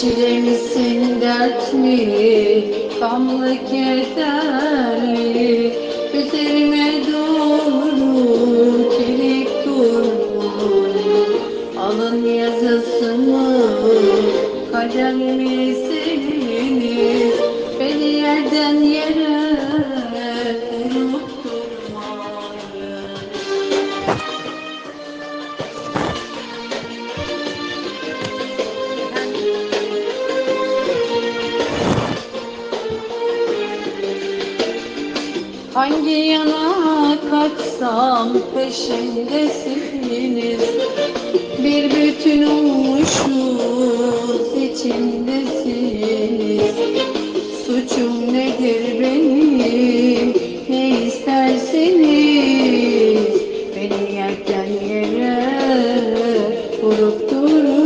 Çilemisin dertli, gamlı kederli Üzerime doğru çelik durgun Alın yazısını kalemisi Hangi yana kaçsam peşinde silinir? Bir bütün olmuşuz içindesiniz Suçum nedir benim? Ne isterseniz? Beni yerden yere vurup durun